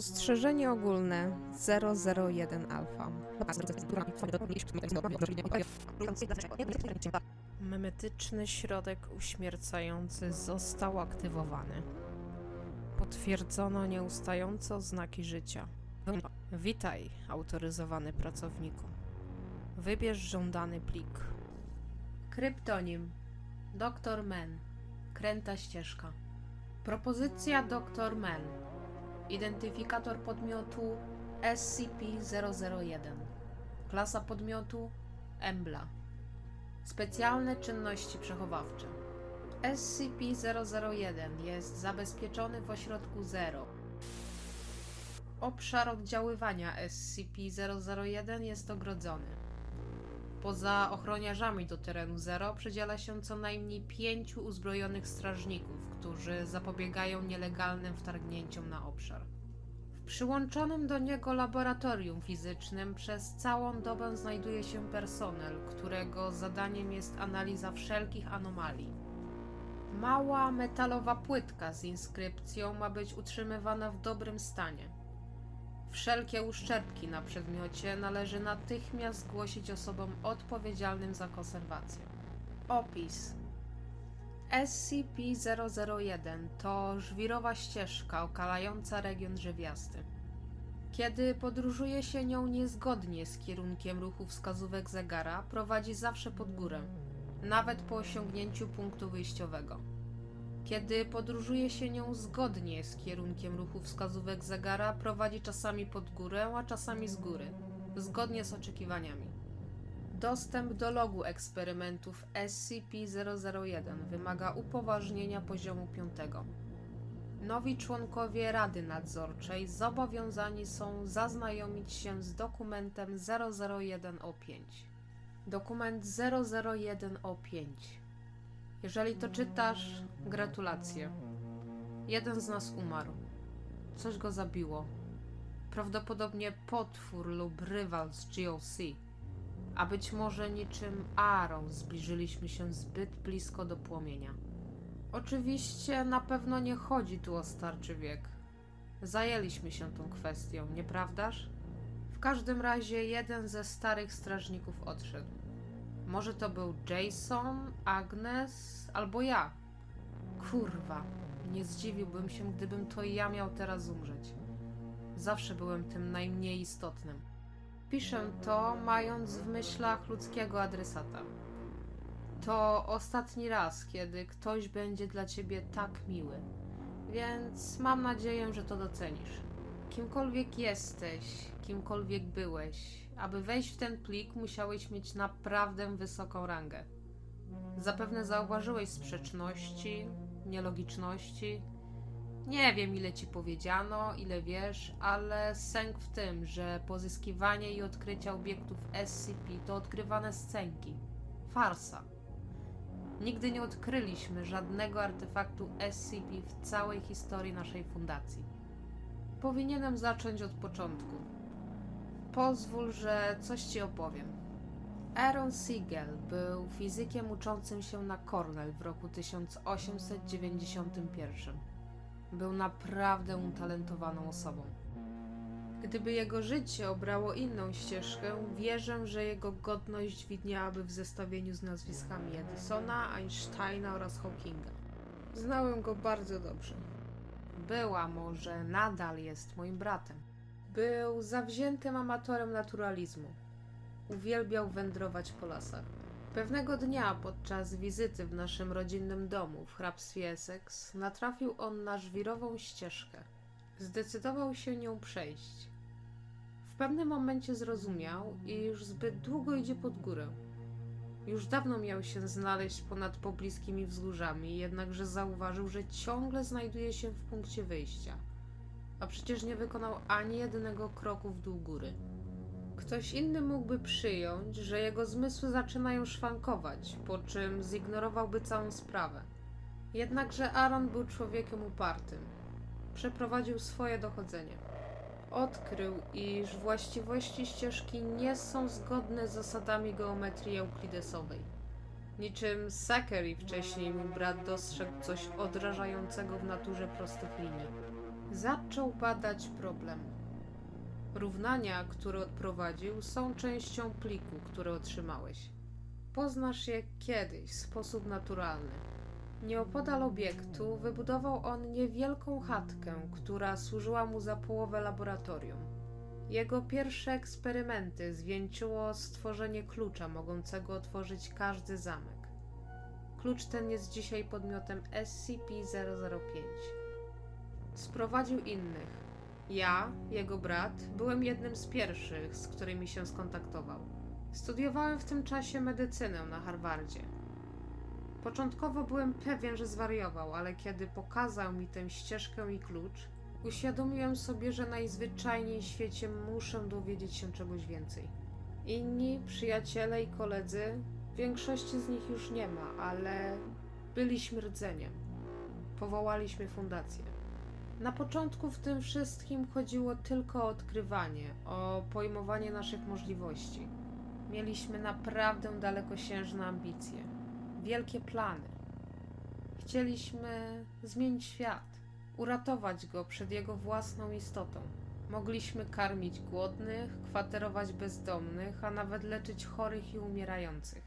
Ostrzeżenie ogólne 001 alfa. Memetyczny środek uśmiercający został aktywowany. Potwierdzono nieustające oznaki życia. Witaj, autoryzowany pracowniku. Wybierz żądany plik. Kryptonim Dr. Men. Kręta ścieżka. Propozycja Dr. Men. Identyfikator podmiotu SCP-001. Klasa podmiotu Embla. Specjalne czynności przechowawcze. SCP-001 jest zabezpieczony w ośrodku 0. Obszar oddziaływania SCP-001 jest ogrodzony. Poza ochroniarzami do terenu 0 przedziela się co najmniej pięciu uzbrojonych strażników, którzy zapobiegają nielegalnym wtargnięciom na obszar. W przyłączonym do niego laboratorium fizycznym przez całą dobę znajduje się personel, którego zadaniem jest analiza wszelkich anomalii. Mała metalowa płytka z inskrypcją ma być utrzymywana w dobrym stanie. Wszelkie uszczerbki na przedmiocie należy natychmiast zgłosić osobom odpowiedzialnym za konserwację. Opis SCP-001 to żwirowa ścieżka okalająca region drzewiasty. Kiedy podróżuje się nią niezgodnie z kierunkiem ruchu wskazówek zegara, prowadzi zawsze pod górę, nawet po osiągnięciu punktu wyjściowego. Kiedy podróżuje się nią zgodnie z kierunkiem ruchu wskazówek zegara, prowadzi czasami pod górę, a czasami z góry, zgodnie z oczekiwaniami. Dostęp do logu eksperymentów SCP-001 wymaga upoważnienia poziomu 5. Nowi członkowie Rady Nadzorczej zobowiązani są zaznajomić się z dokumentem 001O5. Dokument 001O5. Jeżeli to czytasz, gratulacje. Jeden z nas umarł. Coś go zabiło. Prawdopodobnie potwór lub rywal z GOC. A być może niczym Aaron zbliżyliśmy się zbyt blisko do płomienia. Oczywiście na pewno nie chodzi tu o starczy wiek. Zajęliśmy się tą kwestią, nieprawdaż? W każdym razie jeden ze starych strażników odszedł. Może to był Jason, Agnes albo ja. Kurwa, nie zdziwiłbym się, gdybym to ja miał teraz umrzeć. Zawsze byłem tym najmniej istotnym. Piszę to, mając w myślach ludzkiego adresata. To ostatni raz, kiedy ktoś będzie dla ciebie tak miły, więc mam nadzieję, że to docenisz. Kimkolwiek jesteś, kimkolwiek byłeś, aby wejść w ten plik, musiałeś mieć naprawdę wysoką rangę. Zapewne zauważyłeś sprzeczności, nielogiczności. Nie wiem, ile ci powiedziano, ile wiesz, ale sęk w tym, że pozyskiwanie i odkrycie obiektów SCP to odkrywane scenki. Farsa. Nigdy nie odkryliśmy żadnego artefaktu SCP w całej historii naszej fundacji. Powinienem zacząć od początku. Pozwól, że coś ci opowiem. Aaron Siegel był fizykiem uczącym się na Cornell w roku 1891. Był naprawdę utalentowaną osobą. Gdyby jego życie obrało inną ścieżkę, wierzę, że jego godność widniałaby w zestawieniu z nazwiskami Edisona, Einsteina oraz Hawkinga. Znałem go bardzo dobrze. Była może, nadal jest moim bratem. Był zawziętym amatorem naturalizmu. Uwielbiał wędrować po lasach. Pewnego dnia podczas wizyty w naszym rodzinnym domu w hrabstwie Essex natrafił on na żwirową ścieżkę. Zdecydował się nią przejść. W pewnym momencie zrozumiał, iż zbyt długo idzie pod górę. Już dawno miał się znaleźć ponad pobliskimi wzgórzami, jednakże zauważył, że ciągle znajduje się w punkcie wyjścia. A przecież nie wykonał ani jednego kroku w dół góry. Ktoś inny mógłby przyjąć, że jego zmysły zaczynają szwankować, po czym zignorowałby całą sprawę. Jednakże Aaron był człowiekiem upartym. Przeprowadził swoje dochodzenie. Odkrył, iż właściwości ścieżki nie są zgodne z zasadami geometrii euklidesowej. Niczym Zachary wcześniej mój brat dostrzegł coś odrażającego w naturze prostych linii. Zaczął badać problem. Równania, które odprowadził, są częścią pliku, który otrzymałeś. Poznasz je kiedyś w sposób naturalny. Nieopodal obiektu wybudował on niewielką chatkę, która służyła mu za połowę laboratorium. Jego pierwsze eksperymenty zwieńczyło stworzenie klucza mogącego otworzyć każdy zamek. Klucz ten jest dzisiaj podmiotem SCP-005. Sprowadził innych. Ja, jego brat, byłem jednym z pierwszych, z którymi się skontaktował. Studiowałem w tym czasie medycynę na Harvardzie. Początkowo byłem pewien, że zwariował, ale kiedy pokazał mi tę ścieżkę i klucz, uświadomiłem sobie, że najzwyczajniej w świecie muszę dowiedzieć się czegoś więcej. Inni przyjaciele i koledzy, większości z nich już nie ma, ale byliśmy rdzeniem. Powołaliśmy fundację. Na początku w tym wszystkim chodziło tylko o odkrywanie, o pojmowanie naszych możliwości. Mieliśmy naprawdę dalekosiężne ambicje, wielkie plany. Chcieliśmy zmienić świat, uratować go przed jego własną istotą. Mogliśmy karmić głodnych, kwaterować bezdomnych, a nawet leczyć chorych i umierających.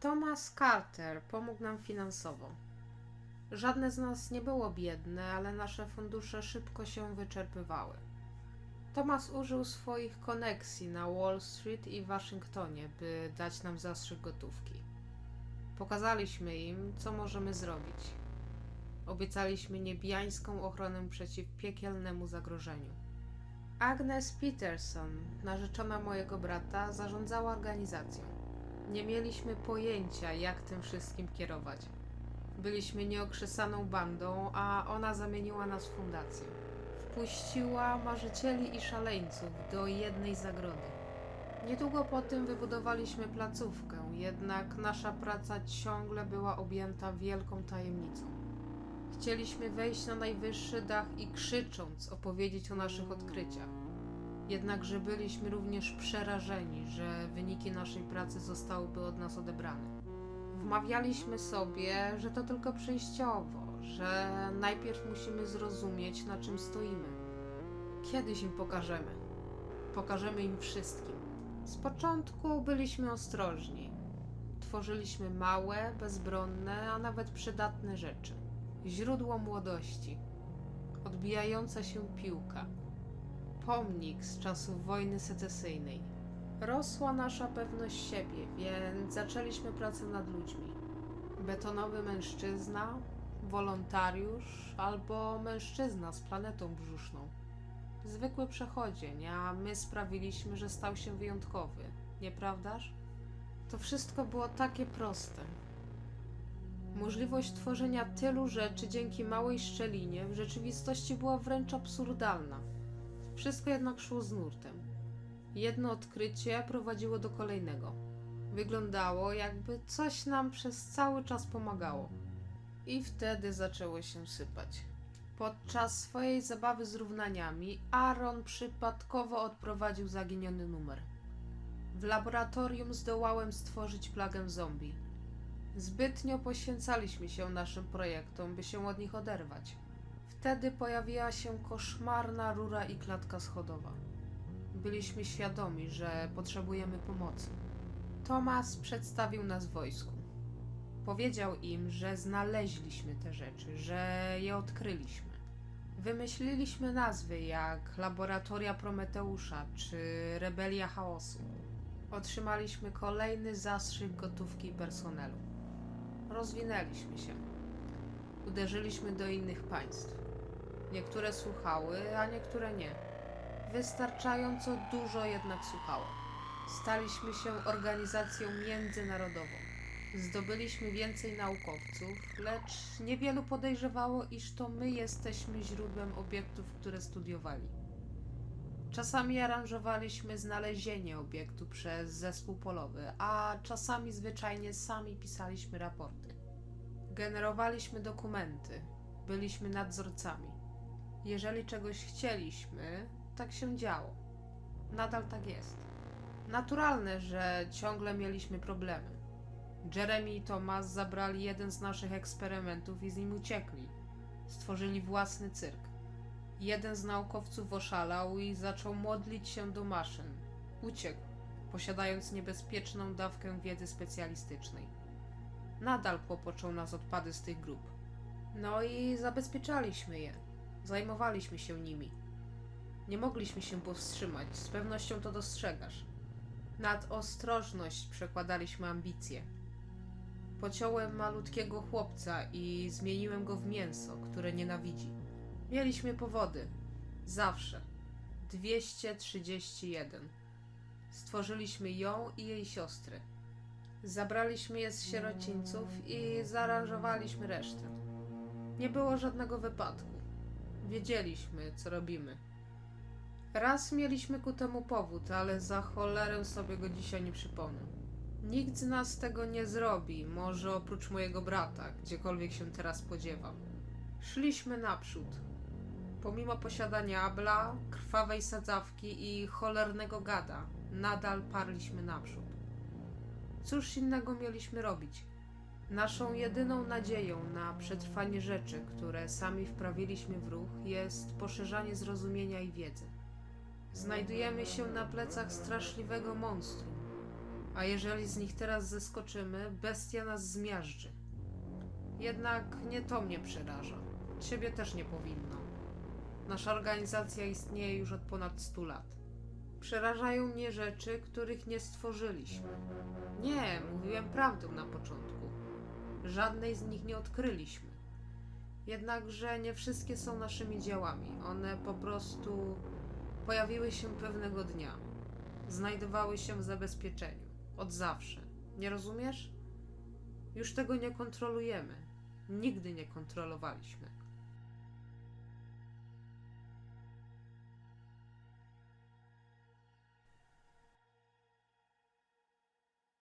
Thomas Carter pomógł nam finansowo. Żadne z nas nie było biedne, ale nasze fundusze szybko się wyczerpywały. Thomas użył swoich koneksji na Wall Street i Waszyngtonie, by dać nam zastrzyk gotówki. Pokazaliśmy im, co możemy zrobić. Obiecaliśmy niebiańską ochronę przeciw piekielnemu zagrożeniu. Agnes Peterson, narzeczona mojego brata, zarządzała organizacją. Nie mieliśmy pojęcia, jak tym wszystkim kierować. Byliśmy nieokrzesaną bandą, a ona zamieniła nas w fundację. Wpuściła marzycieli i szaleńców do jednej zagrody. Niedługo po tym wybudowaliśmy placówkę, jednak nasza praca ciągle była objęta wielką tajemnicą. Chcieliśmy wejść na najwyższy dach i krzycząc opowiedzieć o naszych odkryciach. Jednakże byliśmy również przerażeni, że wyniki naszej pracy zostałyby od nas odebrane. Wmawialiśmy sobie, że to tylko przejściowo, że najpierw musimy zrozumieć, na czym stoimy. Kiedyś im pokażemy. Pokażemy im wszystkim. Z początku byliśmy ostrożni. Tworzyliśmy małe, bezbronne, a nawet przydatne rzeczy. Źródło młodości. Odbijająca się piłka. Pomnik z czasów wojny secesyjnej. Rosła nasza pewność siebie, więc zaczęliśmy pracę nad ludźmi. Betonowy mężczyzna, wolontariusz albo mężczyzna z planetą brzuszną. Zwykły przechodzień, a my sprawiliśmy, że stał się wyjątkowy, nieprawdaż? To wszystko było takie proste. Możliwość tworzenia tylu rzeczy dzięki małej szczelinie w rzeczywistości była wręcz absurdalna. Wszystko jednak szło z nurtem. Jedno odkrycie prowadziło do kolejnego. Wyglądało, jakby coś nam przez cały czas pomagało. I wtedy zaczęło się sypać. Podczas swojej zabawy z równaniami, Aaron przypadkowo odprowadził zaginiony numer. W laboratorium zdołałem stworzyć plagę zombie. Zbytnio poświęcaliśmy się naszym projektom, by się od nich oderwać. Wtedy pojawiła się koszmarna rura i klatka schodowa. Byliśmy świadomi, że potrzebujemy pomocy. Tomas przedstawił nas wojsku. Powiedział im, że znaleźliśmy te rzeczy, że je odkryliśmy. Wymyśliliśmy nazwy jak Laboratoria Prometeusza czy Rebelia Chaosu. Otrzymaliśmy kolejny zastrzyk gotówki i personelu. Rozwinęliśmy się. Uderzyliśmy do innych państw. Niektóre słuchały, a niektóre nie. Wystarczająco dużo jednak słuchało. Staliśmy się organizacją międzynarodową. Zdobyliśmy więcej naukowców, lecz niewielu podejrzewało, iż to my jesteśmy źródłem obiektów, które studiowali. Czasami aranżowaliśmy znalezienie obiektu przez zespół polowy, a czasami zwyczajnie sami pisaliśmy raporty. Generowaliśmy dokumenty, byliśmy nadzorcami. Jeżeli czegoś chcieliśmy, tak się działo. Nadal tak jest. Naturalne, że ciągle mieliśmy problemy. Jeremy i Thomas zabrali jeden z naszych eksperymentów i z nim uciekli. Stworzyli własny cyrk. Jeden z naukowców oszalał i zaczął modlić się do maszyn. Uciekł, posiadając niebezpieczną dawkę wiedzy specjalistycznej. Nadal kłopoczą nas odpady z tych grup. No i zabezpieczaliśmy je. Zajmowaliśmy się nimi. Nie mogliśmy się powstrzymać, z pewnością to dostrzegasz. Nad ostrożność przekładaliśmy ambicje. Pociąłem malutkiego chłopca i zmieniłem go w mięso, które nienawidzi. Mieliśmy powody. Zawsze. 231. Stworzyliśmy ją i jej siostry. Zabraliśmy je z sierocińców i zaaranżowaliśmy resztę. Nie było żadnego wypadku. Wiedzieliśmy, co robimy. Raz mieliśmy ku temu powód, ale za cholerę sobie go dzisiaj nie przypomnę. Nikt z nas tego nie zrobi, może oprócz mojego brata, gdziekolwiek się teraz podziewam. Szliśmy naprzód. Pomimo posiadania abla, krwawej sadzawki i cholernego gada, nadal parliśmy naprzód. Cóż innego mieliśmy robić? Naszą jedyną nadzieją na przetrwanie rzeczy, które sami wprawiliśmy w ruch, jest poszerzanie zrozumienia i wiedzy. Znajdujemy się na plecach straszliwego monstrum, a jeżeli z nich teraz zeskoczymy, bestia nas zmiażdży. Jednak nie to mnie przeraża. Ciebie też nie powinno. Nasza organizacja istnieje już od ponad 100 lat. Przerażają mnie rzeczy, których nie stworzyliśmy. Nie, mówiłem prawdę na początku. Żadnej z nich nie odkryliśmy. Jednakże nie wszystkie są naszymi dziełami. One po prostu pojawiły się pewnego dnia. Znajdowały się w zabezpieczeniu. Od zawsze. Nie rozumiesz? Już tego nie kontrolujemy. Nigdy nie kontrolowaliśmy.